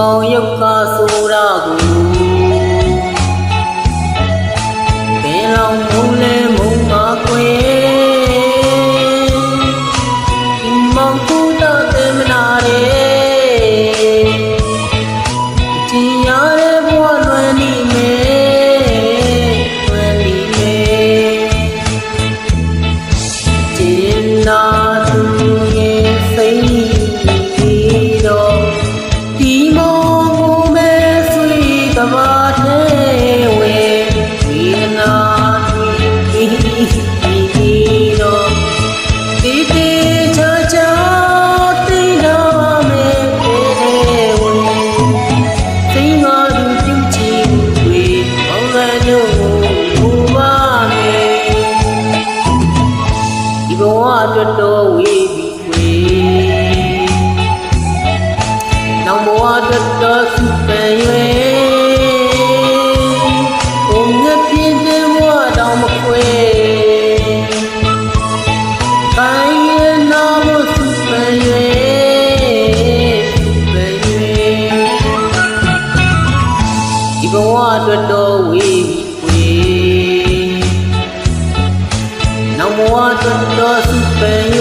மௌயுக்காசூராகும். ဘဝတတော်စုပယ်၍ဘုံငပြင်းတဲ့ဘဝတော်မခွေတိုင်းရဲ့နာမစုပယ်၍ပယ်၍ဒီဘဝတတော်ဝေးဝေးနောက်ဘဝတတော်စုပယ်၍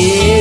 yeah.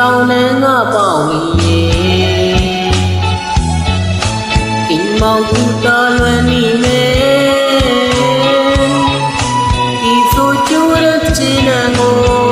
ဆောင်နှန်းကပေါင်မီအိမ်မောင်ကူတော်လွန်နီမဲဒီဆိုချိုးရချင်ငို